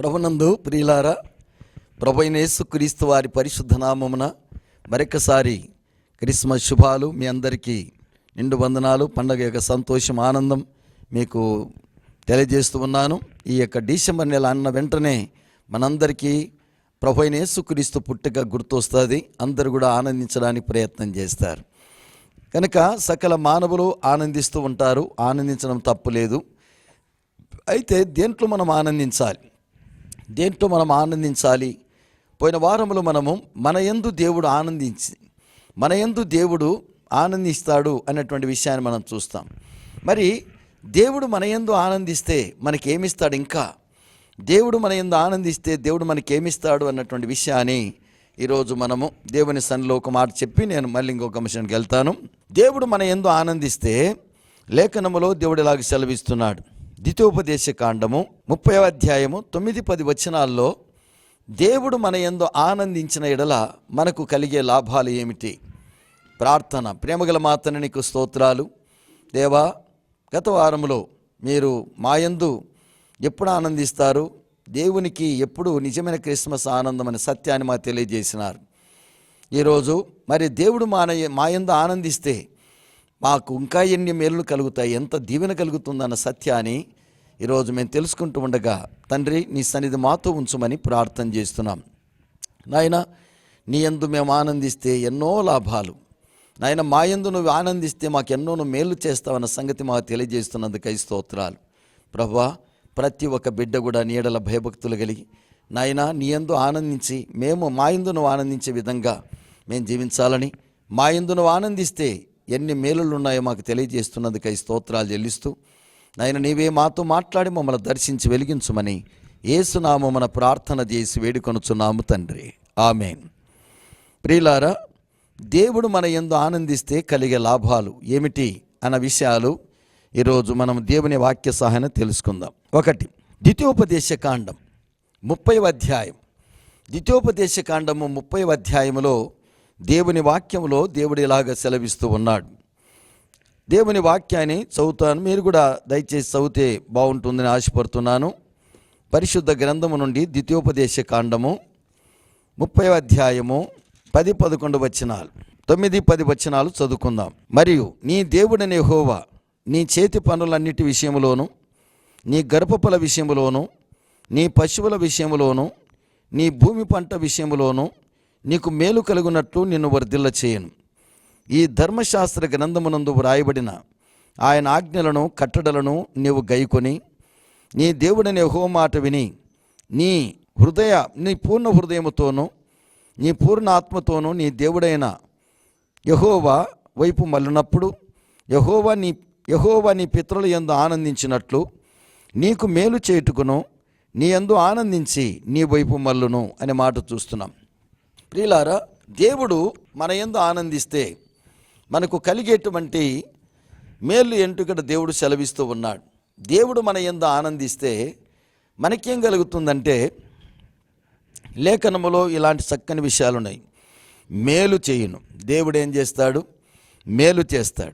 ప్రభునందు ప్రియులారా ప్రభు క్రీస్తు వారి పరిశుద్ధ నామమున మరొకసారి క్రిస్మస్ శుభాలు మీ అందరికీ. నిండు వందనాలు పండగ యొక్క సంతోషం ఆనందం మీకు తెలియజేస్తూ ఉన్నాను. ఈ యొక్క డిసెంబర్ నెల అన్న వెంటనే మనందరికీ ప్రభు క్రీస్తు పుట్టుక గుర్తొస్తుంది. అందరూ కూడా ఆనందించడానికి ప్రయత్నం చేస్తారు. కనుక సకల మానవులు ఆనందిస్తూ ఉంటారు. ఆనందించడం తప్పు లేదు. అయితే దేంట్లో మనం ఆనందించాలి? దేంట్లో మనం ఆనందించాలి? పోయిన వారంలో మనము మన ఎందు దేవుడు ఆనందించి మన ఎందు దేవుడు ఆనందిస్తాడు అన్నటువంటి విషయాన్ని మనం చూస్తాం. మరి దేవుడు మన ఎందు ఆనందిస్తే మనకేమిస్తాడు ఇంకా? దేవుడు మన ఎందు ఆనందిస్తే దేవుడు మనకేమిస్తాడు అన్నటువంటి విషయాన్ని ఈరోజు మనము దేవుని సన్నిలో ఒక మాట చెప్పి నేను మళ్ళీ ఇంకొక మిషన్కి వెళ్తాను. దేవుడు మన ఎందు ఆనందిస్తే లేఖనములో దేవుడు ఇలాగ సెలవిస్తున్నాడు. ద్వితీయోపదేశ కాండము ముప్పై అధ్యాయము తొమ్మిది పది వచనాల్లో దేవుడు మన యందు ఆనందించిన ఎడల మనకు కలిగే లాభాలు ఏమిటి? ప్రార్థన. ప్రేమగల మాతను నీకు స్తోత్రాలు. దేవా గత వారంలో మీరు మాయందు ఎప్పుడు ఆనందిస్తారు? దేవునికి ఎప్పుడు నిజమైన క్రిస్మస్ ఆనందం అనే సత్యాన్ని మాకు తెలియజేసినారు. ఈరోజు మరి దేవుడు మాన మాయందు ఆనందిస్తే మాకు ఇంకా ఎన్ని మేలు కలుగుతాయి. ఎంత దీవెన కలుగుతుందన్న సత్యాన్ని ఈరోజు మేము తెలుసుకుంటూ ఉండగా తండ్రి నీ సన్నిధి మాతో ఉంచమని ప్రార్థన చేస్తున్నాం. నాయన నీ యందు మేము ఆనందిస్తే ఎన్నో లాభాలు. నాయన మా యందు నువ్వు ఆనందిస్తే మాకు ఎన్నో నువ్వు మేలు చేస్తావన్న సంగతి మాకు తెలియజేస్తున్నందుకై స్తోత్రాలు. ప్రభా ప్రతి ఒక్క బిడ్డ కూడా నీడల భయభక్తులు కలిగి నాయన నీ యందు ఆనందించి మేము మా యందు నువ్వు ఆనందించే విధంగా మేము జీవించాలని మా యందు నువ్వు ఆనందిస్తే ఎన్ని మేలులు ఉన్నాయో మాకు తెలియజేస్తున్నందుకై స్తోత్రాలు చెల్లిస్తూ నాయన నీవే మాతో మాట్లాడి మమ్మల్ని దర్శించి వెలిగించుమని ఏసునామో మన ప్రార్థన చేసి వేడుకొనుచున్నాము తండ్రి. ఆమెన్. ప్రియులారా దేవుడు మన ఎందు ఆనందిస్తే కలిగే లాభాలు ఏమిటి అన్న విషయాలు ఈరోజు మనం దేవుని వాక్య సహాయం తెలుసుకుందాం. ఒకటి ద్వితీయోపదేశ కాండం ముప్పై అధ్యాయం. ద్వితీయోపదేశ కాండము ముప్పై అధ్యాయములో దేవుని వాక్యంలో దేవుడు ఇలాగ సెలవిస్తూ ఉన్నాడు. దేవుని వాక్యాన్ని చదువుతాను. మీరు కూడా దయచేసి చదివితే బాగుంటుందని ఆశపడుతున్నాను. పరిశుద్ధ గ్రంథము నుండి ద్వితీయోపదేశ కాండము ముప్పై అధ్యాయము పది పదకొండు వచనాలు. తొమ్మిది పది వచనాలు చదువుకుందాం. మరియు నీ దేవుడనే హోవా నీ చేతి పనులన్నిటి విషయంలోను నీ గర్భఫల విషయంలోను నీ పశువుల విషయంలోను నీ భూమి పంట విషయంలోనూ నీకు మేలు కలుగునట్లు నిన్ను వర్ధిల్ల చేయను. ఈ ధర్మశాస్త్ర గ్రంథమునందు వ్రాయబడిన ఆయన ఆజ్ఞలను కట్టడలను నీవు గైకొని నీ దేవుడనే మాట విని నీ హృదయ నీ పూర్ణ హృదయముతోనూ నీ పూర్ణ ఆత్మతోనూ నీ దేవుడైన యహోవా వైపు మళ్ళినప్పుడు యహోవా నీ యహోవా నీ పితరుల యందు ఆనందించినట్లు నీకు మేలు చేయుటకును నీ యందు ఆనందించి నీ వైపు మల్లును అనే మాట చూస్తున్నాం. ప్రియులారా దేవుడు మన ఎందు ఆనందిస్తే మనకు కలిగేటువంటి మేలు ఏంటో దేవుడు సెలవిస్తూ ఉన్నాడు. దేవుడు మన ఎందు ఆనందిస్తే మనకేం కలుగుతుందంటే లేఖనములో ఇలాంటి చక్కని విషయాలు ఉన్నాయి మేలు చేయును. దేవుడు ఏం చేస్తాడు? మేలు చేస్తాడు.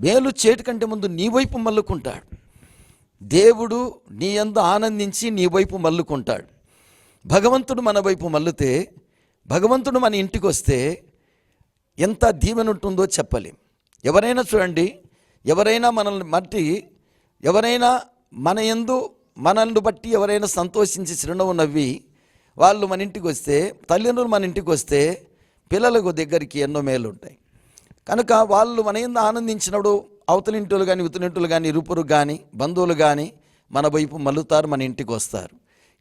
మేలు చేయటి కంటే ముందు నీ వైపు మల్లుకుంటాడు. దేవుడు నీ ఎందు ఆనందించి నీ వైపు మల్లుకుంటాడు. భగవంతుడు మన వైపు మల్లితే భగవంతుడు మన ఇంటికి వస్తే ఎంత దీవెన ఉంటుందో చెప్పలేం. ఎవరైనా చూడండి ఎవరైనా మనల్ని బట్టి ఎవరైనా మన ఎందు మనల్ని బట్టి ఎవరైనా సంతోషించి చిరునవ్వు నవ్వి వాళ్ళు మన ఇంటికి వస్తే తల్లిదండ్రులు మన ఇంటికి వస్తే పిల్లలకు దగ్గరికి ఎన్నో మేలు ఉంటాయి కనుక వాళ్ళు మన ఎందు ఆనందించినప్పుడు అవతలింటులు కానీ ఇతలింటులు కానీ ఇరుపురు కానీ బంధువులు కానీ మన వైపు మల్లుతారు మన ఇంటికి వస్తారు.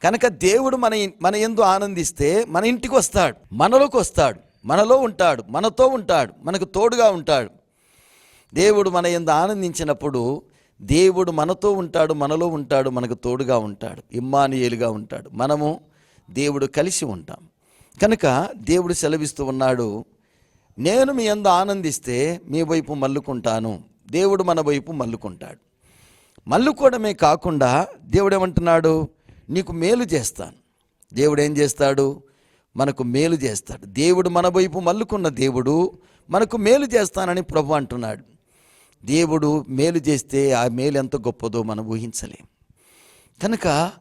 కనుక దేవుడు మన మన ఎందు ఆనందిస్తే మన ఇంటికి వస్తాడు మనలోకి వస్తాడు మనలో ఉంటాడు మనతో ఉంటాడు మనకు తోడుగా ఉంటాడు. దేవుడు మన ఎందు ఆనందించినప్పుడు దేవుడు మనతో ఉంటాడు మనలో ఉంటాడు మనకు తోడుగా ఉంటాడు ఇమ్మానుయేలుగా ఉంటాడు. మనము దేవుడు కలిసి ఉంటాం. కనుక దేవుడు సెలవిస్తూ ఉన్నాడు నేను మీ అందు ఆనందిస్తే మీ వైపు మల్లుకుంటాను దేవుడు మన వైపు మల్లుకుంటాడు. మల్లుకోవడమే కాకుండా దేవుడు ఏమంటున్నాడు? నీకు మేలు చేస్తాను. దేవుడు ఏం చేస్తాడు? మనకు మేలు చేస్తాడు. దేవుడు మన వైపు మల్లుకున్న దేవుడు మనకు మేలు చేస్తానని ప్రభు అంటున్నాడు. దేవుడు మేలు చేస్తే ఆ మేలు ఎంత గొప్పదో మనం ఊహించలేం. కనుక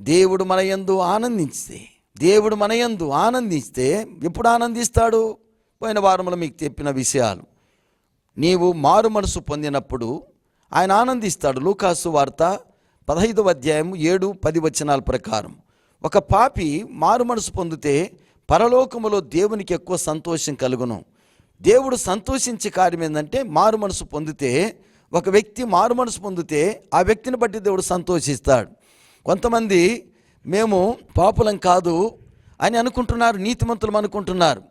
దేవుడు మన యందు ఆనందించితే దేవుడు మన యందు ఆనందిస్తే ఎప్పుడు ఆనందిస్తాడు? పోయిన వారంలో మీకు చెప్పిన విషయాలు. నీవు మారు మనసు పొందినప్పుడు ఆయన ఆనందిస్తాడు. లూకాసు వార్త పదహైదవ అధ్యాయం ఏడు పది వచనాల ప్రకారం. ఒక పాపి మారు మనసు పొందితే పరలోకములో దేవునికి ఎక్కువ సంతోషం కలుగును. దేవుడు సంతోషించే కార్యం ఏంటంటే మారు మనసు పొందితే ఒక వ్యక్తి మారు మనసు పొందితే ఆ వ్యక్తిని బట్టి దేవుడు సంతోషిస్తాడు. కొంతమంది మేము పాపులం కాదు అని అనుకుంటున్నారు నీతిమంతులం అనుకుంటున్నారు.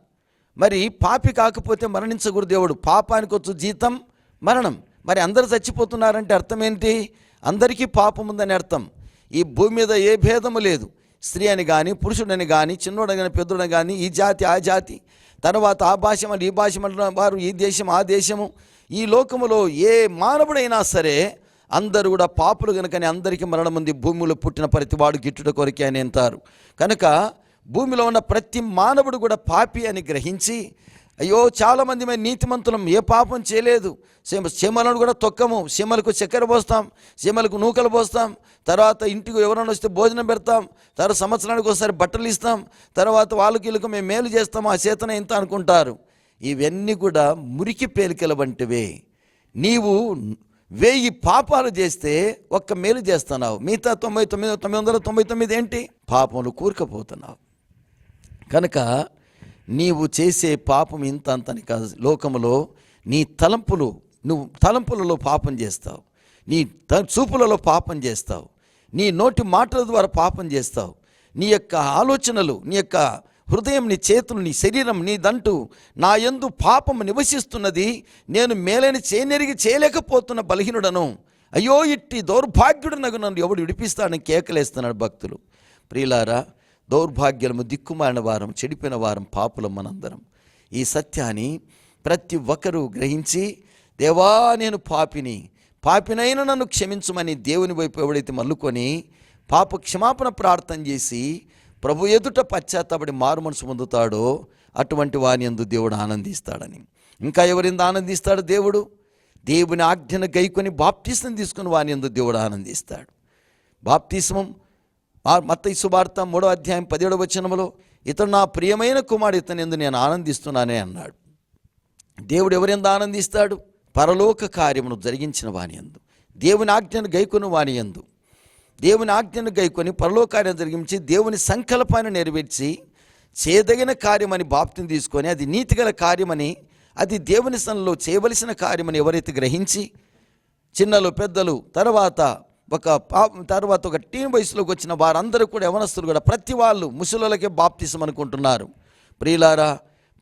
మరి పాపి కాకపోతే మరణించకూడదు దేవుడు. పాపానికి వచ్చు జీతం మరణం. మరి అందరు చచ్చిపోతున్నారంటే అర్థం ఏంటి? అందరికీ పాపం ఉందని అర్థం. ఈ భూమి మీద ఏ భేదము లేదు. స్త్రీ అని కానీ పురుషుడని కానీ చిన్నోడని కానీ పెద్దోడని కానీ ఈ జాతి ఆ జాతి. తర్వాత ఆ భాష ఈ భాష వారు ఈ దేశం ఆ దేశము. ఈ లోకములో ఏ మానవుడైనా సరే అందరూ కూడా పాపులు కనుకని అందరికీ మరణం ఉంది. భూమిలో పుట్టిన ప్రతి వాడు గిట్టుట కొరకే అని అంటారు. కనుక భూమిలో ఉన్న ప్రతి మానవుడు కూడా పాపి అని గ్రహించి అయ్యో చాలామంది మేము నీతిమంతులం ఏ పాపం చేయలేదు. సీమ సీమలను కూడా తొక్కము. సీమలకు చక్కెర పోస్తాం సీమలకు నూకలు పోస్తాం. తర్వాత ఇంటికి ఎవరైనా వస్తే భోజనం పెడతాం. తర్వాత సంవత్సరానికి ఒకసారి బట్టలు ఇస్తాం. తర్వాత వాళ్ళకి వీళ్ళకి మేము మేలు చేస్తాం. ఆ చేతన ఇంత అనుకుంటారు? ఇవన్నీ కూడా మురికి పేలికల వంటివే. నీవు వెయ్యి పాపాలు చేస్తే ఒక్క మేలు చేస్తున్నావు. మిగతా తొంభై తొమ్మిది తొమ్మిది వందల తొంభై తొమ్మిది ఏంటి? పాపములు కూరుకుపోతున్నావు. కనుక నీవు చేసే పాపం ఇంత అంతని కాదు. లోకములో నీ తలంపులు నువ్వు తలంపులలో పాపం చేస్తావు. నీ త చూపులలో పాపం చేస్తావు. నీ నోటి మాటల ద్వారా పాపం చేస్తావు. నీ యొక్క ఆలోచనలు నీ యొక్క హృదయం నీ చేతులు నీ శరీరం నీదంటూ నా యందు పాపం నివసిస్తున్నది. నేను మేలని చేయనెరిగి చేయలేకపోతున్న బలహీనుడను. అయ్యో ఇట్టి దౌర్భాగ్యుడు నగు నన్ను ఎవడు విడిపిస్తాడని కేకలేస్తున్నాడు భక్తులు. ప్రియులారా దౌర్భాగ్యము దిక్కుమాలిన వారం చెడిపోయిన వారం పాపులం మనందరం. ఈ సత్యాన్ని ప్రతి ఒక్కరూ గ్రహించి దేవా నేను పాపిని పాపినైనా నన్ను క్షమించమని దేవుని వైపు ఎవడైతే మల్లుకొని పాప క్షమాపణ ప్రార్థన చేసి ప్రభు ఎదుట పశ్చాత్తపడి మారు మనసు పొందుతాడో అటువంటి వాని ఎందు దేవుడు ఆనందిస్తాడని. ఇంకా ఎవరింద ఆనందిస్తాడు దేవుడు? దేవుని ఆజ్ఞను గైకొని బాప్తీసం తీసుకుని వాని ఎందు దేవుడు ఆనందిస్తాడు. బాప్తిస్మం మత్త సువార్త మూడో అధ్యాయం పదిహేడవ వచనములో ఇతడు నా ప్రియమైన కుమారుడు ఇతని ఎందు నేను ఆనందిస్తున్నానే అన్నాడు. దేవుడు ఎవరెందు ఆనందిస్తాడు? పరలోక కార్యమును జరిగించిన వాని ఎందు దేవుని ఆజ్ఞను గైకొని వాని ఎందు. దేవుని ఆజ్ఞను గైకొని పరలోకార్యం జరిగించి దేవుని సంకల్పాన్ని నెరవేర్చి చేయదగిన కార్యమని బాప్తిని తీసుకొని అది నీతిగల కార్యమని అది దేవుని సనలో చేయవలసిన కార్యమని ఎవరైతే గ్రహించి చిన్నలు పెద్దలు తర్వాత ఒక తర్వాత ఒక టీం వయసులోకి వచ్చిన వారందరూ కూడా యవనస్తులు కూడా ప్రతి వాళ్ళు ముసలులకే బాప్తిసం అనుకుంటున్నారు. ప్రియులారా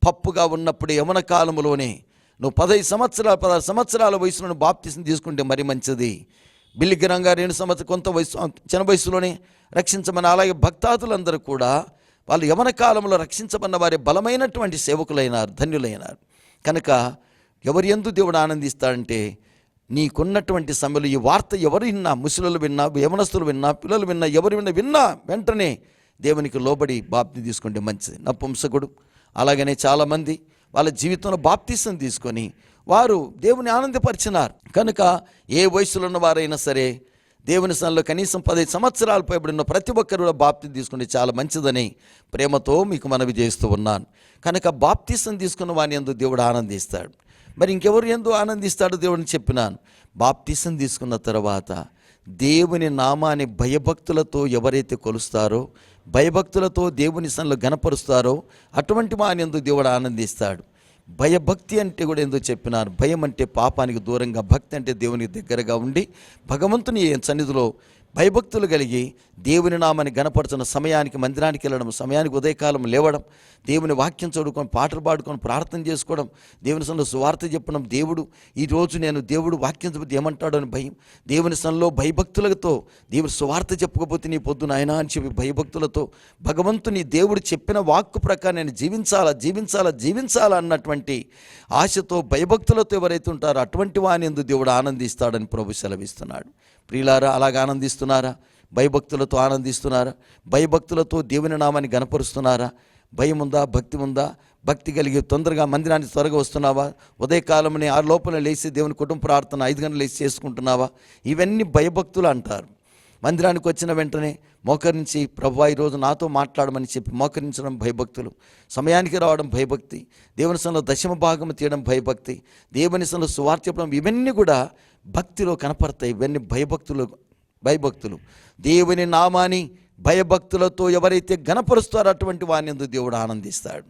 పప్పుగా ఉన్నప్పుడు యవన కాలంలోనే నువ్వు పదహైదు సంవత్సరాలు పదహారు సంవత్సరాల వయసులో బాప్తిసం తీసుకుంటే మరి మంచిది. బిల్లిగ్రంగా రెండు సంవత్సరం కొంత వయసు చిన్న వయసులోనే రక్షించమని అలాగే భక్తాదులందరూ కూడా వాళ్ళు యవన కాలంలో రక్షించమన్న వారి బలమైనటువంటి సేవకులైనారు ధన్యులైనారు. కనుక ఎవరి ఎందు దేవుడు ఆనందిస్తాడంటే నీకున్నటువంటి సమయంలో ఈ వార్త ఎవరు విన్నా ముసలులు విన్నా యవనస్తులు విన్నా పిల్లలు విన్నా ఎవరు విన్నా విన్నా వెంటనే దేవునికి లోబడి బాప్తి తీసుకుంటే మంచిది. నపుంసకుడు అలాగనే చాలామంది వాళ్ళ జీవితంలో బాప్తీసం తీసుకొని వారు దేవుని ఆనందపరిచినారు. కనుక ఏ వయసులో ఉన్న వారైనా సరే దేవుని సన్నిలో కనీసం పదహైదు సంవత్సరాలు పైబడిన ప్రతి ఒక్కరు కూడా బాప్తి తీసుకుంటే చాలా మంచిదని ప్రేమతో మీకు మనవి చేస్తూ ఉన్నాను. కనుక బాప్తీసం తీసుకున్న వాని ఎందుకు దేవుడు ఆనందిస్తాడు. మరి ఇంకెవరు ఎందు ఆనందిస్తాడు దేవుడిని చెప్పినాను? బాప్తీసం తీసుకున్న తర్వాత దేవుని నామాన్ని భయభక్తులతో ఎవరైతే కొలుస్తారో భయభక్తులతో దేవుని సన్లో గనపరుస్తారో అటువంటి వాని ఎందు దేవుడు ఆనందిస్తాడు. భయభక్తి అంటే కూడా ఎందుకు చెప్పినారు భయం అంటే పాపానికి దూరంగా భక్తి అంటే దేవునికి దగ్గరగా ఉండి భగవంతుని సన్నిధిలో భయభక్తులు కలిగి దేవుని నామని గనపరచిన సమయానికి మందిరానికి వెళ్ళడం సమయానికి ఉదయకాలం లేవడం దేవుని వాక్యం చదువుకొని పాటలు పాడుకొని ప్రార్థన చేసుకోవడం దేవుని సన్నిలో సువార్త చెప్పడం దేవుడు ఈరోజు నేను దేవుడు వాక్యం చెబితే ఏమంటాడో అని భయం. దేవుని సన్నిలో భయభక్తులతో దేవుని సువార్త చెప్పకపోతే నీ పొద్దున ఆయన అని చెప్పి భయభక్తులతో భగవంతుని దేవుడు చెప్పిన వాక్కు ప్రకారం నేను జీవించాలా జీవించాలా జీవించాలా అన్నటువంటి ఆశతో భయభక్తులతో ఎవరైతే ఉంటారో అటువంటి వాని ఎందు దేవుడు ఆనందిస్తాడని ప్రభు సెలవిస్తున్నాడు. ప్రియులారా అలాగ ఆనందిస్తున్నారా? భయభక్తులతో ఆనందిస్తున్నారా? భయభక్తులతో దేవుని నామాన్ని గనపరుస్తున్నారా భయం ఉందా భక్తి ఉందా భక్తి కలిగి తొందరగా మందిరానికి త్వరగా వస్తున్నావా? ఉదయకాలంని ఆ లోపల లేచి దేవుని కుటుంబ ప్రార్థన ఐదు గంటలు లేచి చేసుకుంటున్నావా? ఇవన్నీ భయభక్తులు అంటారు. మందిరానికి వచ్చిన వెంటనే మోకరించి ప్రభు ఈరోజు నాతో మాట్లాడమని చెప్పి మోకరించడం భయభక్తులు. సమయానికి రావడం భయభక్తి. దేవుని సంలో దశమ భాగం తీయడం భయభక్తి. దేవుని సంలో సువార్త చెప్పడం ఇవన్నీ కూడా భక్తిలో కనపడతాయి. ఇవన్నీ భయభక్తులు భయభక్తులు. దేవుని నామాని భయభక్తులతో ఎవరైతే గణపరుస్తారో అటువంటి వాని యందు దేవుడు ఆనందిస్తాడు.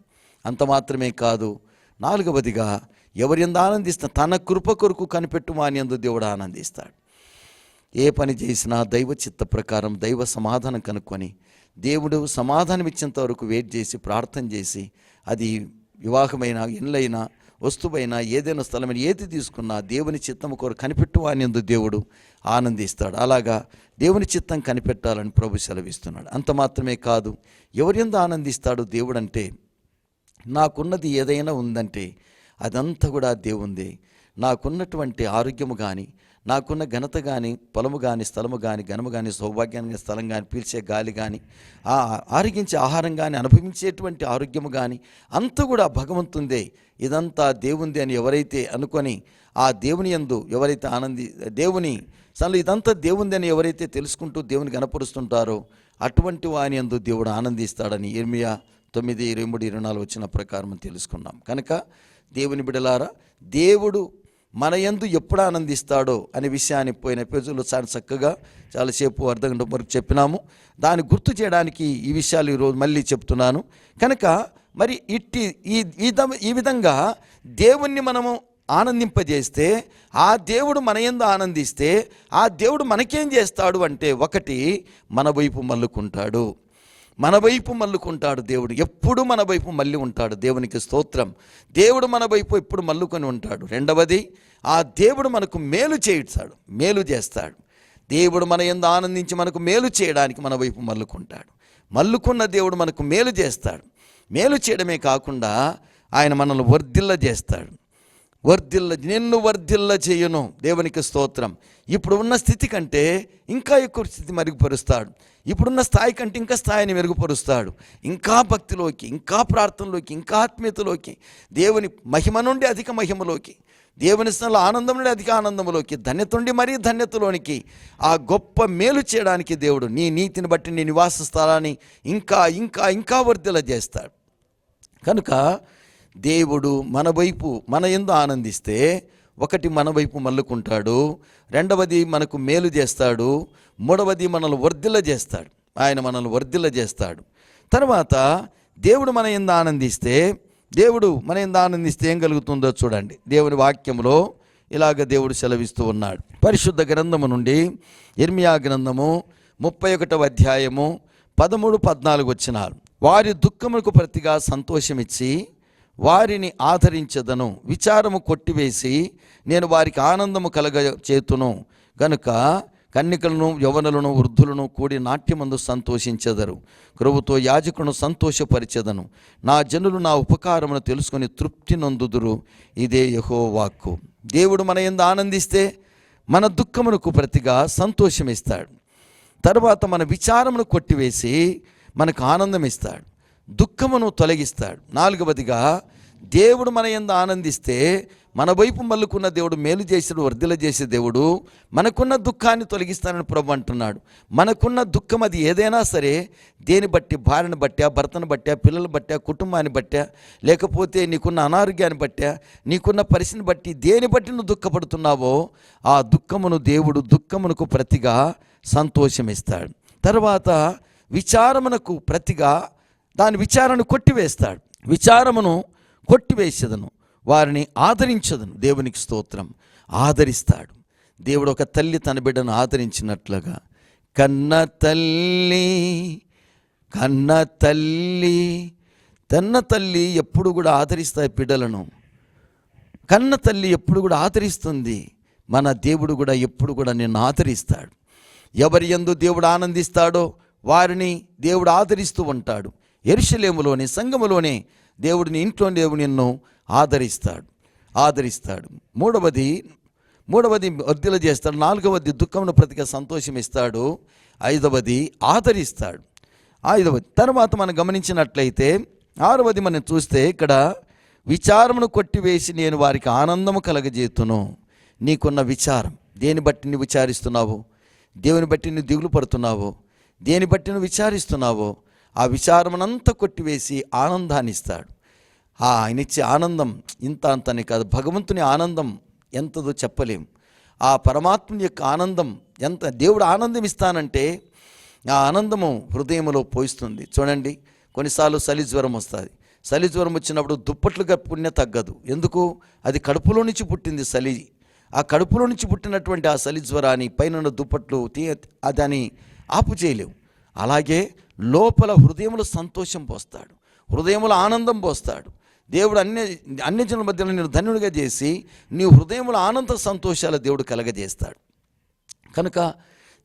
అంత మాత్రమే కాదు నాలుగవదిగా ఎవరి ఎందు ఆనందిస్తా తన కృప కొరకు కనిపెట్టు వాని యందు దేవుడు ఆనందిస్తాడు. ఏ పని చేసినా దైవ చిత్త ప్రకారం దైవ సమాధానం కనుక్కొని దేవుడు సమాధానం ఇచ్చేంత వరకు వెయిట్ చేసి ప్రార్థన చేసి అది వివాహమైన ఇళ్ళైనా వస్తువైనా ఏదైనా స్థలమైన ఏది తీసుకున్నా దేవుని చిత్తం కొరకు కనిపెట్టు అని దేవుడు ఆనందిస్తాడు. అలాగా దేవుని చిత్తం కనిపెట్టాలని ప్రభు సెలవిస్తున్నాడు. అంత మాత్రమే కాదు ఎవరి ఆనందిస్తాడు దేవుడు అంటే నాకున్నది ఏదైనా ఉందంటే అదంతా కూడా దేవుందే. నాకున్నటువంటి ఆరోగ్యము కానీ నాకున్న ఘనత కానీ పొలము కానీ స్థలము కానీ ఘనము కానీ సౌభాగ్యాన్ని స్థలం కానీ పీల్చే గాలి కానీ ఆ ఆరోగించే ఆహారం కానీ అనుభవించేటువంటి ఆరోగ్యము కానీ అంతా కూడా భగవంతుందే. ఇదంతా దేవుంది అని ఎవరైతే అనుకొని ఆ దేవుని యందు ఎవరైతే ఆనంది దేవుని అసలు ఇదంతా దేవుంది అని ఎవరైతే తెలుసుకుంటూ దేవుని కనపరుస్తుంటారో అటువంటి వాని యందు దేవుడు ఆనందిస్తాడని ఇర్మియా తొమ్మిది ఇరవై మూడు ఇరవై నాలుగు వచ్చిన ప్రకారం తెలుసుకున్నాం. కనుక దేవుని బిడలారా దేవుడు మన యందు ఎప్పుడు ఆనందిస్తాడో అనే విషయాన్ని పోయిన పేజీలో చాలా చక్కగా చాలాసేపు అర్ధగంట వరకు చెప్పినాము. దాన్ని గుర్తు చేయడానికి ఈ విషయాలు ఈరోజు మళ్ళీ చెప్తున్నాను. కనుక మరి ఇట్టి ఈ ఈ ఈ విధంగా దేవుణ్ణి మనము ఆనందింపజేస్తే ఆ దేవుడు మన యందు ఆనందిస్తే ఆ దేవుడు మనకేం చేస్తాడు అంటే ఒకటి మన వైపు మల్లుకుంటాడు. మన వైపు మల్లుకుంటాడు దేవుడు. ఎప్పుడు మన వైపు మళ్ళీ ఉంటాడు దేవునికి స్తోత్రం. దేవుడు మన వైపు ఎప్పుడు మల్లుకొని ఉంటాడు. రెండవది ఆ దేవుడు మనకు మేలు చేయిస్తాడు మేలు చేస్తాడు. దేవుడు మన ఎందు ఆనందించి మనకు మేలు చేయడానికి మన వైపు మల్లుకుంటాడు. మల్లుకున్న దేవుడు మనకు మేలు చేస్తాడు. మేలు చేయడమే కాకుండా ఆయన మనల్ని వర్ధిల్ల చేస్తాడు. వర్ధిల్ల నిన్ను వర్ధిల్ల చేయను. దేవునికి స్తోత్రం. ఇప్పుడు ఉన్న స్థితి కంటే ఇంకా ఎక్కువ స్థితి మెరుగుపరుస్తాడు. ఇప్పుడున్న స్థాయి కంటే ఇంకా స్థాయిని మెరుగుపరుస్తాడు. ఇంకా భక్తిలోకి ఇంకా ప్రార్థనలోకి ఇంకా ఆత్మీయతలోకి దేవుని మహిమ నుండి అధిక మహిమలోకి దేవుని స్థలంలో ఆనందం నుండి అధిక ఆనందంలోకి ధన్యత నుండి మరీ ధన్యతలోనికి ఆ గొప్ప మేలు చేయడానికి దేవుడు నీ నీతిని బట్టి నీ నివాస స్థలాన్ని ఇంకా ఇంకా ఇంకా వర్ధిల చేస్తాడు. కనుక దేవుడు మన వైపు మన ఎందు ఆనందిస్తే ఒకటి మన వైపు మల్లుకుంటాడు రెండవది మనకు మేలు చేస్తాడు మూడవది మనల్ని వర్ధిల్ల చేస్తాడు ఆయన మనల్ని వర్ధిల్ల చేస్తాడు. తర్వాత దేవుడు మన ఎందు ఆనందిస్తే దేవుడు మన ఎందు ఆనందిస్తే ఏం కలుగుతుందో చూడండి. దేవుని వాక్యంలో ఇలాగ దేవుడు సెలవిస్తూ ఉన్నాడు. పరిశుద్ధ గ్రంథము నుండి ఇర్మియా గ్రంథము ముప్పై ఒకటవ అధ్యాయము పదమూడు పద్నాలుగు వచ్చినారు వారి దుఃఖములకు ప్రతిగా సంతోషమిచ్చి వారిని ఆదరించదను. విచారము కొట్టివేసి నేను వారికి ఆనందము కలగ చేతును గనుక కన్నికలను యవనులను వృద్ధులను కూడి నాట్యమందు సంతోషించెదరు. కరువుతో యాజకును సంతోషపరిచెదను. నా జనులు నా ఉపకారమును తెలుసుకొని తృప్తి నొందుదురు. ఇదే యహో వాక్కు దేవుడు మన ఎందు ఆనందిస్తే మన దుఃఖమునకు ప్రతిగా సంతోషమిస్తాడు. తర్వాత మన విచారమును కొట్టివేసి మనకు ఆనందం ఇస్తాడు దుఃఖమును తొలగిస్తాడు. నాలుగవదిగా దేవుడు మన ఎందు ఆనందిస్తే మన వైపు మల్లుకున్న దేవుడు మేలు చేసాడు వర్ధిల చేసే దేవుడు మనకున్న దుఃఖాన్ని తొలగిస్తానని ప్రభు అంటున్నాడు. మనకున్న దుఃఖం అది ఏదైనా సరే దేని బట్టి? భార్యను బట్టా భర్తను బట్టా పిల్లలు బట్టా కుటుంబాన్ని బట్టా లేకపోతే నీకున్న అనారోగ్యాన్ని బట్టా నీకున్న పరిస్థితిని బట్టి దేని బట్టి నువ్వు దుఃఖపడుతున్నావో ఆ దుఃఖమును దేవుడు దుఃఖమునకు ప్రతిగా సంతోషమిస్తాడు. తర్వాత విచారమునకు ప్రతిగా దాని విచారణను కొట్టివేస్తాడు. విచారమును కొట్టివేసేదను. వారిని ఆదరించదను. దేవునికి స్తోత్రం. ఆదరిస్తాడు. దేవుడు ఒక తల్లి తన బిడ్డను ఆదరించినట్లుగా కన్న తల్లి కన్న తల్లి తన్న తల్లి ఎప్పుడు కూడా ఆదరిస్తాయి బిడ్డలను. కన్న తల్లి ఎప్పుడు కూడా ఆదరిస్తుంది. మన దేవుడు కూడా ఎప్పుడు కూడా నిన్ను ఆదరిస్తాడు. ఎవరి ఎందు దేవుడు ఆనందిస్తాడో వారిని దేవుడు ఆదరిస్తూ ఉంటాడు. ఎరుషలేములోని సంఘములోనే దేవుడిని ఇంట్లో దేవుడు నిన్ను ఆదరిస్తాడు ఆదరిస్తాడు. మూడవది మూడవది వర్ధిల చేస్తాడు నాలుగవది దుఃఖమును ప్రతిగా సంతోషం ఇస్తాడు ఐదవది ఆదరిస్తాడు. ఐదవది తర్వాత మనం గమనించినట్లయితే ఆరవది మనం చూస్తే ఇక్కడ విచారమును కొట్టివేసి నేను వారికి ఆనందము కలగజేతును. నీకున్న విచారం దేని బట్టి నువ్వు విచారిస్తున్నావు? దేవుని బట్టి నువ్వు దిగులు పడుతున్నావు? దేని బట్టి నువ్వు విచారిస్తున్నావో? ఆ విచారమనంతా కొట్టివేసి ఆనందాన్ని ఇస్తాడు ఆయన ఇచ్చే ఆనందం ఇంత అంతని కాదు. భగవంతుని ఆనందం ఎంతదో చెప్పలేం. ఆ పరమాత్ముని యొక్క ఆనందం ఎంత దేవుడు ఆనందం ఇస్తానంటే ఆ ఆనందము హృదయంలో పోయిస్తుంది. చూడండి కొన్నిసార్లు చలి జ్వరం వస్తుంది. చలి జ్వరం వచ్చినప్పుడు దుప్పట్లు కప్పుకునే తగ్గదు. ఎందుకు? అది కడుపులో నుంచి పుట్టింది చలి ఆ కడుపులో నుంచి పుట్టినటువంటి ఆ చలి జ్వరాన్ని పైన దుప్పట్లు తీ దాన్ని ఆపు చేయలేవు అలాగే లోపల హృదయంలో సంతోషం పోస్తాడు. హృదయంలో ఆనందం పోస్తాడు. దేవుడు అన్ని అన్ని జనుల మధ్యలో నేను ధన్యుడిగా చేసి నీ హృదయంలో ఆనంద సంతోషాలు దేవుడు కలగజేస్తాడు. కనుక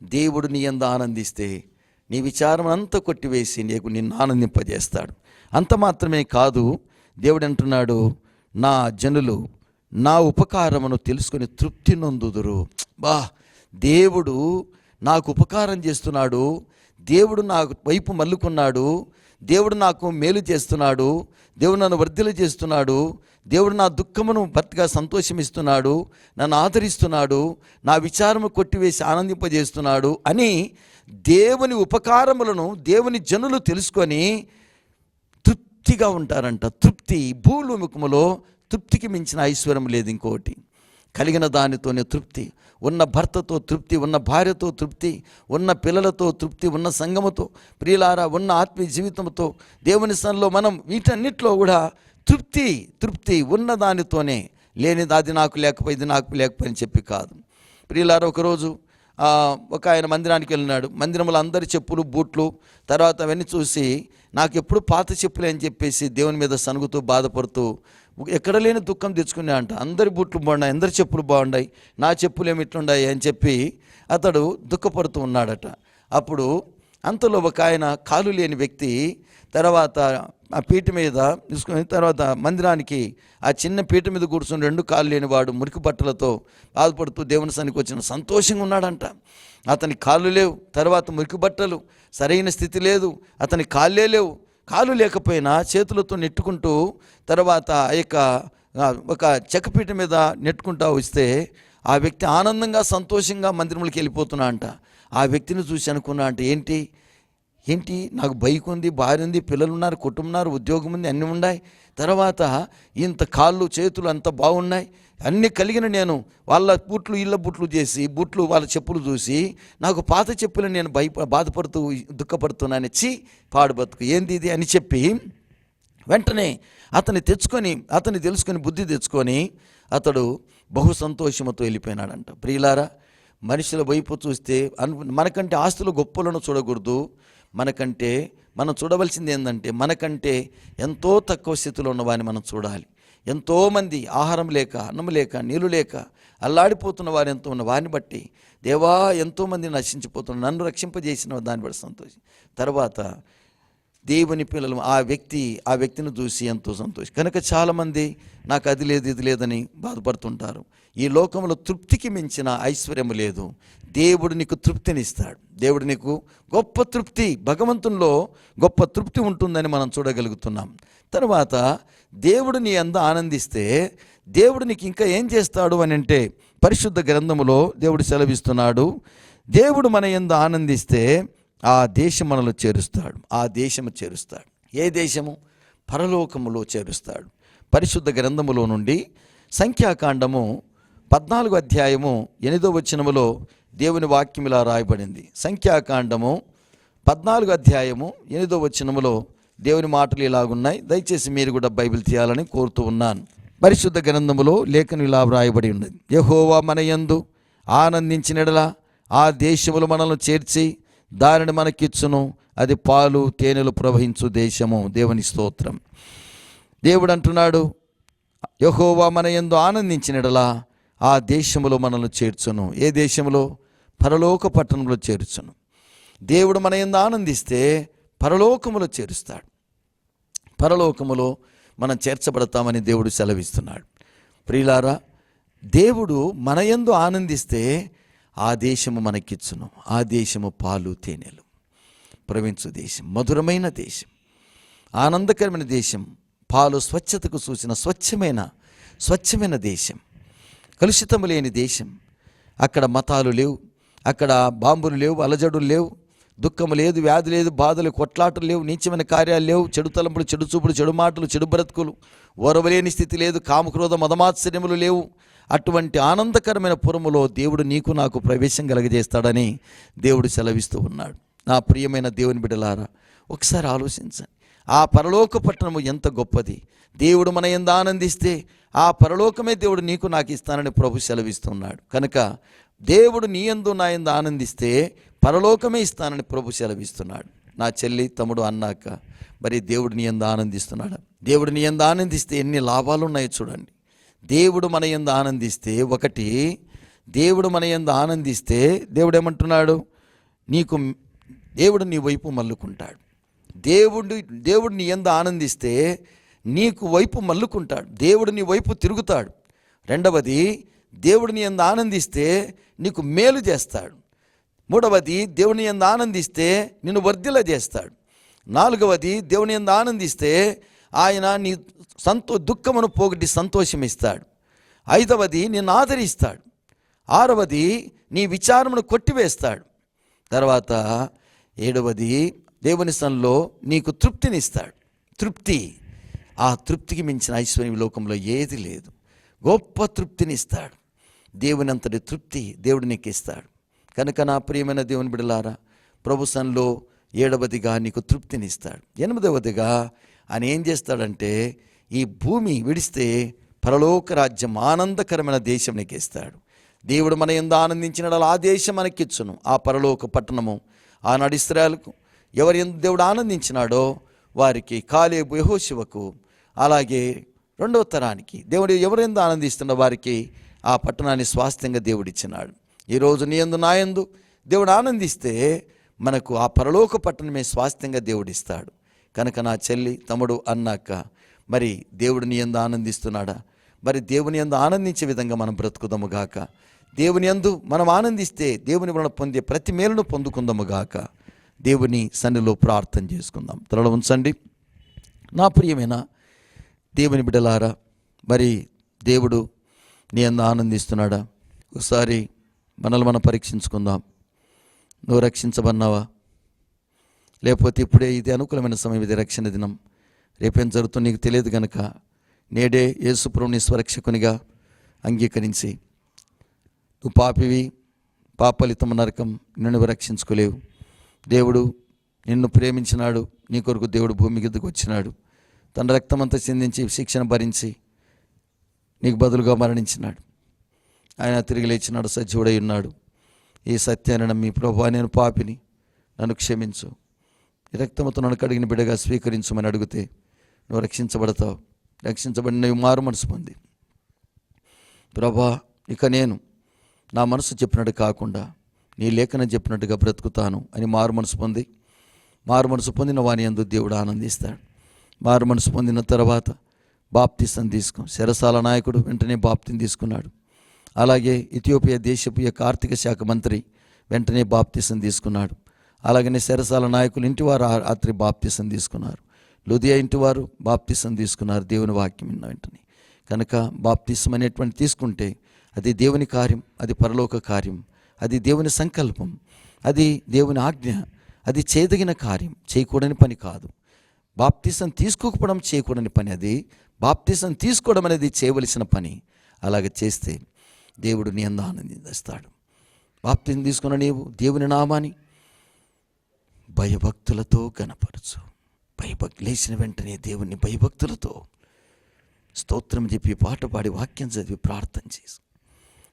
దేవుడు నీ ఎంత ఆనందిస్తే నీ విచారం అంతా కొట్టివేసి నీకు నిన్ను ఆనందింపజేస్తాడు. అంత మాత్రమే కాదు దేవుడు అంటున్నాడు నా జనులు నా ఉపకారమును తెలుసుకొని తృప్తి నొందుదురు. బా దేవుడు నాకు ఉపకారం చేస్తున్నాడు దేవుడు నాకు వైపు మల్లుకున్నాడు దేవుడు నాకు మేలు చేస్తున్నాడు దేవుడు నన్ను వర్ధిల చేస్తున్నాడు దేవుడు నా దుఃఖమును భర్తగా సంతోషమిస్తున్నాడు నన్ను ఆదరిస్తున్నాడు నా విచారము కొట్టివేసి ఆనందింపజేస్తున్నాడు అని దేవుని ఉపకారములను దేవుని జనులు తెలుసుకొని తృప్తిగా ఉంటారంట. తృప్తి భూలోముఖములో తృప్తికి మించిన ఐశ్వర్యం లేదు ఇంకోటి కలిగిన దానితోనే తృప్తి. ఉన్న భర్తతో తృప్తి ఉన్న భార్యతో తృప్తి ఉన్న పిల్లలతో తృప్తి ఉన్న సంగమతో. ప్రియులారా ఉన్న ఆత్మీయ జీవితంతో దేవుని సన్నిలో మనం వీటన్నిటిలో కూడా తృప్తి తృప్తి ఉన్న దానితోనే లేనిది అది నాకు లేకపోయి ఇది నాకు లేకపోయి చెప్పి కాదు. ప్రియులారా ఒకరోజు ఒక ఆయన మందిరానికి వెళ్ళినాడు. మందిరంలో అందరి చెప్పులు బూట్లు తర్వాత అవన్నీ చూసి నాకు ఎప్పుడు పాత చెప్పులే అని చెప్పేసి దేవుని మీద సనుగుతూ బాధపడుతూ ఎక్కడ లేని దుఃఖం తెచ్చుకునే అంట. అందరి బుట్లు బాగున్నాయి అందరి చెప్పులు బాగున్నాయి నా చెప్పులు ఏమి ఇట్లున్నాయి అని చెప్పి అతడు దుఃఖపడుతూ ఉన్నాడట. అప్పుడు అంతలో ఒక ఆయన కాలు లేని వ్యక్తి తర్వాత ఆ పీట మీద తీసుకుని తర్వాత మందిరానికి ఆ చిన్న పీట మీద కూర్చుని రెండు కాళ్ళు లేనివాడు మురికి బట్టలతో బాధపడుతూ దేవుని సన్నికి వచ్చిన సంతోషంగా ఉన్నాడంట. అతని కాళ్ళు లేవు తర్వాత మురికి బట్టలు సరైన స్థితి లేదు అతని కాళ్ళే లేవు కాలు లేకపోయినా చేతులతో నెట్టుకుంటూ తర్వాత ఆ యొక్క ఒక చెక్కపీట మీద నెట్టుకుంటా వస్తే ఆ వ్యక్తి ఆనందంగా సంతోషంగా మందిరంలోకి వెళ్ళిపోతున్నా అంట. ఆ వ్యక్తిని చూసి అనుకున్నా అంటే ఏంటి? ఏంటి? నాకు బైక్ ఉంది భార్య ఉంది పిల్లలు ఉన్నారు కుటుంబం ఉన్నారు ఉద్యోగం ఉంది అన్నీ ఉన్నాయి. తర్వాత ఇంత కాళ్ళు చేతులు అంత బాగున్నాయి. అన్నీ కలిగిన నేను వాళ్ళ బూట్లు ఇళ్ళ బూట్లు చేసి బూట్లు వాళ్ళ చెప్పులు చూసి నాకు పాత చెప్పులు నేను భయ బాధపడుతూ దుఃఖపడుతున్నాను. చి పాడు బతుకు. ఏంది ఇది అని చెప్పి వెంటనే అతన్ని తెచ్చుకొని అతన్ని తెలుసుకొని బుద్ధి తెచ్చుకొని అతడు బహు సంతోషంతో వెళ్ళిపోయినాడంట. ప్రియులారా మనుషుల వైపు చూస్తే మనకంటే ఆస్తులు గొప్పలను చూడకూడదు. మనకంటే మనం చూడవలసింది ఏంటంటే మనకంటే ఎంతో తక్కువ స్థితిలో ఉన్నవాడిని మనం చూడాలి. ఎంతోమంది ఆహారం లేక అన్నం లేక నీళ్ళు లేక అల్లాడిపోతున్న వారు ఎంతో ఉన్న వారిని బట్టి దేవా ఎంతోమంది నశించిపోతున్నారు. నన్ను రక్షింపజేసిన దాన్ని బట్టి సంతోషం. తర్వాత దేవుని పిల్లలు ఆ వ్యక్తి ఆ వ్యక్తిని చూసి ఎంతో సంతోషం. కనుక చాలామంది నాకు అది లేదు ఇది లేదని బాధపడుతుంటారు. ఈ లోకంలో తృప్తికి మించిన ఐశ్వర్యం లేదు. దేవుడు నీకు తృప్తినిస్తాడు. దేవుడు నీకు గొప్ప తృప్తి భగవంతునిలో గొప్ప తృప్తి ఉంటుందని మనం చూడగలుగుతున్నాం. తర్వాత దేవుడు నీ అంద ఆనందిస్తే దేవుడు నీకు ఇంకా ఏం చేస్తాడు అని అంటే పరిశుద్ధ గ్రంథములో దేవుడు సెలవిస్తున్నాడు దేవుడు మన ఎందు ఆనందిస్తే ఆ దేశం మనలో చేరుస్తాడు ఆ దేశము చేరుస్తాడు. ఏ దేశము? పరలోకములో చేరుస్తాడు. పరిశుద్ధ గ్రంథములో నుండి సంఖ్యాకాండము పద్నాలుగు అధ్యాయము ఎనిమిదో వచనములో దేవుని వాక్యం ఇలా రాయబడింది. సంఖ్యాకాండము పద్నాలుగు అధ్యాయము ఎనిమిదో వచనములో దేవుని మాటలు ఇలాగున్నాయి. దయచేసి మీరు కూడా బైబిల్ తీయాలని కోరుతూ ఉన్నాను. పరిశుద్ధ గ్రంథములో లేఖను ఇలా వ్రాయబడి ఉన్నది. యహోవా మన యందు ఆనందించినడలా ఆ దేశములు మనల్ని చేర్చి దానిని మనకిచ్చును. అది పాలు తేనెలు ప్రవహించు దేశము. దేవుని స్తోత్రం. దేవుడు అంటున్నాడు యహోవా మన యందు ఆనందించినడలా ఆ దేశములో మనల్ని చేర్చును. ఏ దేశంలో పరలోక పట్టణంలో చేర్చును. దేవుడు మన యందు ఆనందిస్తే పరలోకములో చేరుస్తాడు. పరలోకములో మనం చేర్చబడతామని దేవుడు సెలవిస్తున్నాడు. ప్రియులారా దేవుడు మన యందు ఆనందిస్తే ఆ దేశము మనకిచ్చును. ఆ దేశము పాలు తేనెలు. ప్రవించు దేశం మధురమైన దేశం ఆనందకరమైన దేశం పాలు స్వచ్ఛతకు సూచిన స్వచ్ఛమైన స్వచ్ఛమైన దేశం కలుషితము లేని దేశం. అక్కడ మతాలు లేవు అక్కడ బాంబులు లేవు అలజడులు లేవు దుఃఖం లేదు వ్యాధి లేదు బాధలు కొట్లాటలు లేవు నీచమైన కార్యాలు లేవు చెడు తలంపులు చెడు చూపులు చెడు మాటలు చెడు బ్రతుకులు ఓరవలేని స్థితి లేదు కామక్రోధ మదమాత్సర్యములు లేవు. అటువంటి ఆనందకరమైన పురములో దేవుడు నీకు నాకు ప్రవేశం కలగజేస్తాడని దేవుడు సెలవిస్తూ ఉన్నాడు. నా ప్రియమైన దేవుని బిడ్డలారా ఒకసారి ఆలోచించండి. ఆ పరలోక పట్టణము ఎంత గొప్పది. దేవుడు మన ఎందు ఆనందిస్తే ఆ పరలోకమే దేవుడు నీకు నాకు ఇస్తానని ప్రభు సెలవిస్తున్నాడు కనుక దేవుడు నీ ఎందు నా ఎందు ఆనందిస్తే పరలోకమే ఇస్తానని ప్రభు సెలవిస్తున్నాడు. నా చెల్లి తమ్ముడు అన్నాక మరి దేవుడిని ఎంత ఆనందిస్తున్నాడు? దేవుడిని ఎంత ఆనందిస్తే ఎన్ని లాభాలు ఉన్నాయో చూడండి. దేవుడు మన ఎందు ఆనందిస్తే ఒకటి దేవుడు మన ఎందు ఆనందిస్తే దేవుడు ఏమంటున్నాడు నీకు దేవుడు నీ వైపు మల్లుకుంటాడు. దేవుడు దేవుడు నీ ఎందు ఆనందిస్తే నీకు వైపు మల్లుకుంటాడు. దేవుడు నీ వైపు తిరుగుతాడు. రెండవది దేవుడు నీ ఎందు ఆనందిస్తే నీకు మేలు చేస్తాడు. మూడవది దేవుని ఎందు ఆనందిస్తే నిన్ను వర్ధిల చేస్తాడు. నాలుగవది దేవుని ఎందు ఆనందిస్తే ఆయన నీ సంతో దుఃఖమును పోగొట్టి సంతోషం ఇస్తాడు ఐదవది నిన్ను ఆదరిస్తాడు. ఆరవది నీ విచారమును కొట్టివేస్తాడు. తర్వాత ఏడవది దేవుని సన్లో నీకు తృప్తినిస్తాడు. తృప్తి. ఆ తృప్తికి మించిన ఐశ్వర్యం లోకంలో ఏది లేదు. గొప్ప తృప్తినిస్తాడు. దేవుని అంతటి తృప్తి దేవుడు నీకు ఇస్తాడు కనుక నా ప్రియమైన దేవుని బిడలారా ప్రభు ఏడవదిగా నీకు తృప్తినిస్తాడు. ఎనిమిదవదిగా ఆయన ఏం చేస్తాడంటే ఈ భూమి విడిస్తే పరలోక రాజ్యం ఆనందకరమైన దేశం నీకు ఇస్తాడు దేవుడు మన ఎందు ఆనందించినడు ఆ దేశం మనకిచ్చును. ఆ పరలోక పట్టణము ఆనాడు ఇస్రాయలకు ఎవరి ఎందు దేవుడు ఆనందించినాడో వారికి కాలేబు యహోశివకు అలాగే రెండవ తరానికి దేవుడు ఎవరెందు ఆనందిస్తున్న వారికి ఆ పట్టణాన్ని స్వాస్థ్యంగా దేవుడిచ్చినాడు. ఈరోజు నీ ఎందు నా యందు. దేవుడు ఆనందిస్తే మనకు ఆ పరలోక పట్టణమే స్వాస్థ్యంగా దేవుడిస్తాడు. కనుక నా చెల్లి తమ్ముడు అన్నాక మరి దేవుడు నీ ఎందు ఆనందిస్తున్నాడా? మరి దేవుని ఎందు ఆనందించే విధంగా మనం బ్రతుకుదాము గాక. దేవుని యందు మనం ఆనందిస్తే దేవుని వలన పొందే ప్రతి మేలును పొందుకుందాము గాక. దేవుని సన్నిలో ప్రార్థన చేసుకుందాం. త్వరలో ఉంచండి. నా ప్రియమైన దేవుని బిడ్డలారా మరి దేవుడు నీ అందు ఆనందిస్తున్నాడా? ఒకసారి మనల్ని మనం పరీక్షించుకుందాం. నువ్వు రక్షించబన్నావా లేకపోతే ఇప్పుడే ఇది అనుకూలమైన సమయం ఇది రక్షణ దినం. రేపేం జరుగుతుందో నీకు తెలియదు కనుక నేడే యేసుప్రభుని స్వరక్షకునిగా అంగీకరించి. నువ్వు పాపివి పాపలితం నరకం నిన్ను రక్షించుకోలేవు. దేవుడు నిన్ను ప్రేమించినాడు నీ కొరకు దేవుడు భూమి కిందకు వచ్చినాడు. తన రక్తమంతా చెందించి శిక్షణ భరించి నీకు బదులుగా మరణించినాడు. ఆయన తిరిగి లేచినాడు సజీవుడై ఉన్నాడు. ఈ సత్యాన్ని నమ్మి ప్రభా నేను పాపిని. నన్ను క్షమించు. ఈ రక్తముతో నన్ను కడిగిన బిడ్డగా స్వీకరించమని అడిగితే నువ్వు రక్షించబడతావు. రక్షించబడిన మారు మనసు పొంది. ప్రభా ఇక నేను నా మనసు చెప్పినట్టు కాకుండా నీ లేఖన చెప్పినట్టుగా బ్రతుకుతాను అని మారు మనసు పొంది. మారు మనసు పొందిన వాని ఎందు దేవుడు ఆనందిస్తాడు. మారు మనసు పొందిన తర్వాత బాప్తిసం తీసుకో శరసాల నాయకుడు వెంటనే బాప్తిని తీసుకున్నాడు. అలాగే ఇథియోపియా దేశపు యొక్క ఆర్థిక శాఖ మంత్రి వెంటనే బాప్తిసం తీసుకున్నాడు. అలాగనే సరసాల నాయకులు ఇంటివారు రాత్రి బాప్తిసం తీసుకున్నారు. లుదియా ఇంటివారు బాప్తిసం తీసుకున్నారు దేవుని వాక్యం విన్న వెంటనే. కనుక బాప్తిసం అనేటువంటి తీసుకుంటే అది దేవుని కార్యం అది పరలోక కార్యం అది దేవుని సంకల్పం అది దేవుని ఆజ్ఞ అది చేయదగిన కార్యం చేయకూడని పని కాదు. బాప్తిసం తీసుకోకపోవడం చేయకూడని పని అది. బాప్తిసం తీసుకోవడం అనేది చేయవలసిన పని. అలాగ చేస్తే దేవుడు నీ అంద ఆనందిస్తాడు బాప్తిని తీసుకున్న నీవు దేవుని నామాని భయభక్తులతో కనపరచు భయభక్ లేచిన వెంటనే దేవుని భయభక్తులతో స్తోత్రం చెప్పి పాట పాడి వాక్యం చదివి ప్రార్థన చేసి.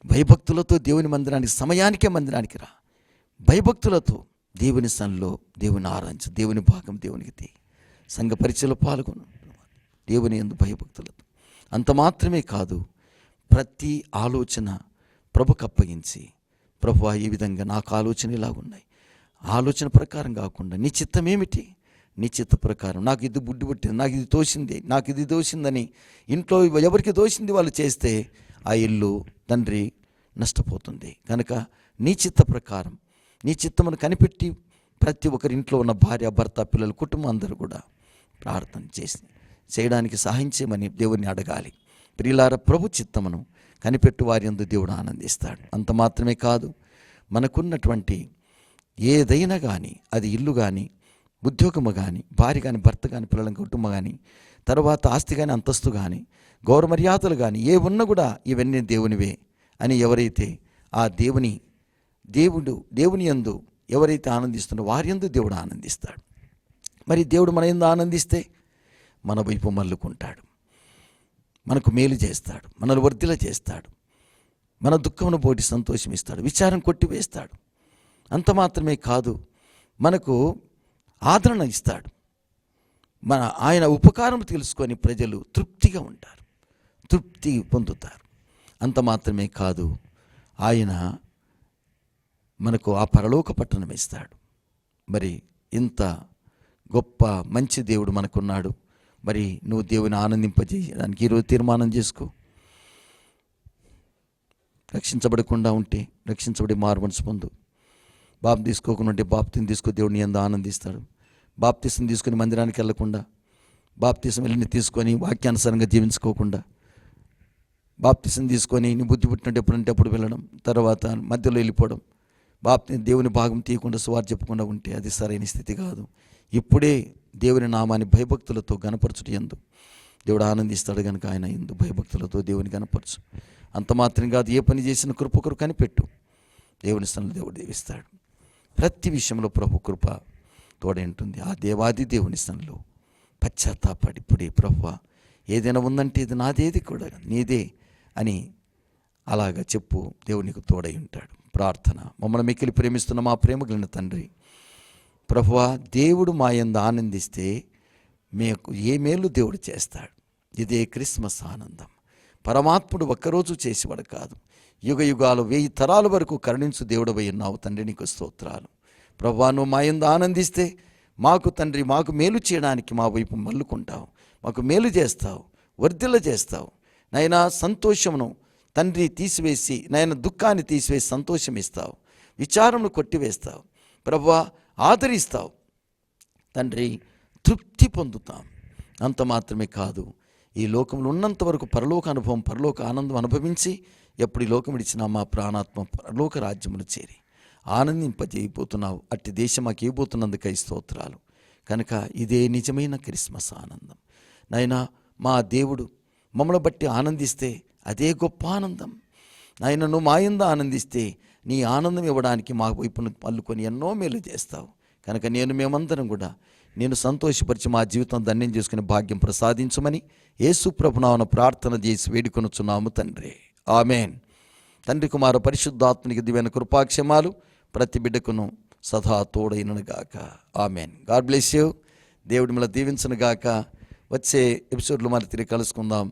భయభక్తులతో దేవుని మందిరానికి సమయానికే మందిరానికి రా. భయభక్తులతో దేవుని సన్లో దేవుని ఆరాధించు. దేవుని భాగం దేవునికి తీ. సంఘ పరిచయలో పాల్గొను. దేవుని ఎందు భయభక్తులతో. అంత మాత్రమే కాదు ప్రతి ఆలోచన ప్రభుకు అప్పగించి ప్రభు ఈ విధంగా నాకు ఆలోచన ఇలాగున్నాయి. ఆలోచన ప్రకారం కాకుండా నీ చిత్తం ఏమిటి? నీ చిత్త ప్రకారం నాకు ఇది బుడ్డి పుట్టింది నాకు ఇది తోసింది నాకు ఇది దోసిందని ఇంట్లో ఎవరికి దోసింది వాళ్ళు చేస్తే ఆ ఇల్లు తండ్రి నష్టపోతుంది. కనుక నీ చిత్త ప్రకారం నీ చిత్తమును కనిపెట్టి ప్రతి ఒక్కరి ఇంట్లో ఉన్న భార్య భర్త పిల్లలు కుటుంబం అందరూ కూడా ప్రార్థన చేసి చేయడానికి సహాయం చేయమని దేవుణ్ణి అడగాలి. ప్రియులార ప్రభు చిత్తమును కనిపెట్టు వారి ఎందు దేవుడు ఆనందిస్తాడు. అంత మాత్రమే కాదు మనకున్నటువంటి ఏదైనా కానీ అది ఇల్లు కానీ ఉద్యోగము కానీ భార్య కానీ భర్త కానీ పిల్లల కుటుంబం కానీ తర్వాత ఆస్తి కానీ అంతస్తు కానీ గౌరవ మర్యాదలు కానీ ఏ ఉన్నా కూడా ఇవన్నీ దేవునివే అని ఎవరైతే ఆ దేవుని దేవుడు దేవుని యందు ఎవరైతే ఆనందిస్తున్నారో వారి యందు దేవుడు ఆనందిస్తాడు. మరి దేవుడు మన ఎందు ఆనందిస్తే మన వైపు మల్లుకుంటాడు. మనకు మేలు చేస్తాడు మనల్ని వర్ధిల చేస్తాడు మన దుఃఖమును పోటీ సంతోషం ఇస్తాడు విచారం కొట్టివేస్తాడు. అంత మాత్రమే కాదు మనకు ఆదరణ ఇస్తాడు. మన ఆయన ఉపకారం తెలుసుకొని ప్రజలు తృప్తిగా ఉంటారు తృప్తి పొందుతారు. అంత మాత్రమే కాదు ఆయన మనకు ఆ పరలోక పట్టణం ఇస్తాడు. మరి ఇంత గొప్ప మంచి దేవుడు మనకున్నాడు. మరి నువ్వు దేవుని ఆనందింపజేయడానికి ఈరోజు తీర్మానం చేసుకో. రక్షించబడకుండా ఉంటే రక్షించబడి మారు పొందు. బాప్ తీసుకోకుండా ఉంటే బాప్తిని తీసుకో దేవుడిని ఎంతో ఆనందిస్తాడు. బాప్తిసం తీసుకొని మందిరానికి వెళ్ళకుండా బాప్తిసం వెళ్ళి తీసుకొని వాక్యానుసారంగా జీవించుకోకుండా బాప్తిసం తీసుకొని నీ బుద్ధి పుట్టినట్టు ఎప్పుడంటే అప్పుడు వెళ్ళడం తర్వాత మధ్యలో వెళ్ళిపోవడం బాప్తి దేవుని భాగం తీయకుండా సువార్ చెప్పకుండా ఉంటే అది సరైన స్థితి కాదు. ఇప్పుడే దేవుని నామాన్ని భయభక్తులతో గనపరచుట ఎందు. దేవుడు ఆనందిస్తాడు కనుక ఆయన ఎందు భయభక్తులతో దేవుని గనపరచు. అంత మాత్రం కాదు ఏ పని చేసిన కృప కొరకు కనిపెట్టు. దేవుని స్థలంలో దేవుడు దేవిస్తాడు. ప్రతి విషయంలో ప్రభు కృప తోడే ఉంటుంది. ఆ దేవాది దేవుని స్థలంలో పశ్చాత్తాపడి ఇప్పుడే ప్రభు ఏదైనా ఉందంటే ఇది నాదేది కూడా నీదే అని అలాగా చెప్పు దేవునికి తోడై ఉంటాడు. ప్రార్థన. మమ్మల్ని మిక్కిలి ప్రేమిస్తున్న మా ప్రేమ తండ్రి. ప్రభువా దేవుడు మా ఎందు ఆనందిస్తే మీకు ఏ మేలు దేవుడు చేస్తాడు. ఇదే క్రిస్మస్ ఆనందం. పరమాత్ముడు ఒక్కరోజు చేసేవాడు కాదు. యుగ యుగాలు వెయ్యి తరాల వరకు కరుణించు దేవుడవై ఉన్నావు తండ్రి నీకు స్తోత్రాలు. ప్రభువా నువ్వు మా ఎందు ఆనందిస్తే మాకు తండ్రి మాకు మేలు చేయడానికి మా వైపు మల్లుకుంటావు. మాకు మేలు చేస్తావు వర్ధిల్ల చేస్తావు. నైనా సంతోషమును తండ్రి తీసివేసి నాయన దుఃఖాన్ని తీసివేసి సంతోషం ఇస్తావు విచారమును కొట్టివేస్తావు. ప్రభా ఆదరిస్తావు. తండ్రి తృప్తి పొందుతాం. అంత మాత్రమే కాదు. ఈ లోకంలో ఉన్నంత వరకు పరలోక అనుభవం పరలోక ఆనందం అనుభవించి ఎప్పుడు ఈ లోకం ఇడిచినా మా ప్రాణాత్మ పరలోక రాజ్యములు చేరి ఆనందింపజేయబోతున్నావు. అట్టి దేశం మాకు ఇవ్వబోతున్నందుకై స్తోత్రాలు. కనుక ఇదే నిజమైన క్రిస్మస్ ఆనందం. నైనా మా దేవుడు మమ్మల్ని బట్టి ఆనందిస్తే అదే గొప్ప ఆనందం. నాయన నువ్వు మాయంద ఆనందిస్తే నీ ఆనందం ఇవ్వడానికి మా వైపును పల్లుకొని ఎన్నో మేలు చేస్తావు. కనుక నేను మేమందరం కూడా నేను సంతోషపరిచి మా జీవితం ధన్యం చేసుకునే భాగ్యం ప్రసాదించమని యేసు ప్రార్థన చేసి వేడుకొనుచున్నాము తండ్రి. ఆమెన్. తండ్రి కుమార పరిశుద్ధాత్మనికి దివైన కృపాక్షమాలు ప్రతి బిడ్డకును సదా తోడైనగాక ఆమెన్. God bless you. దేవుడి మిమ్మల్ని దీవించనుగాక. వచ్చే ఎపిసోడ్లో మళ్ళీ తిరిగి కలుసుకుందాం.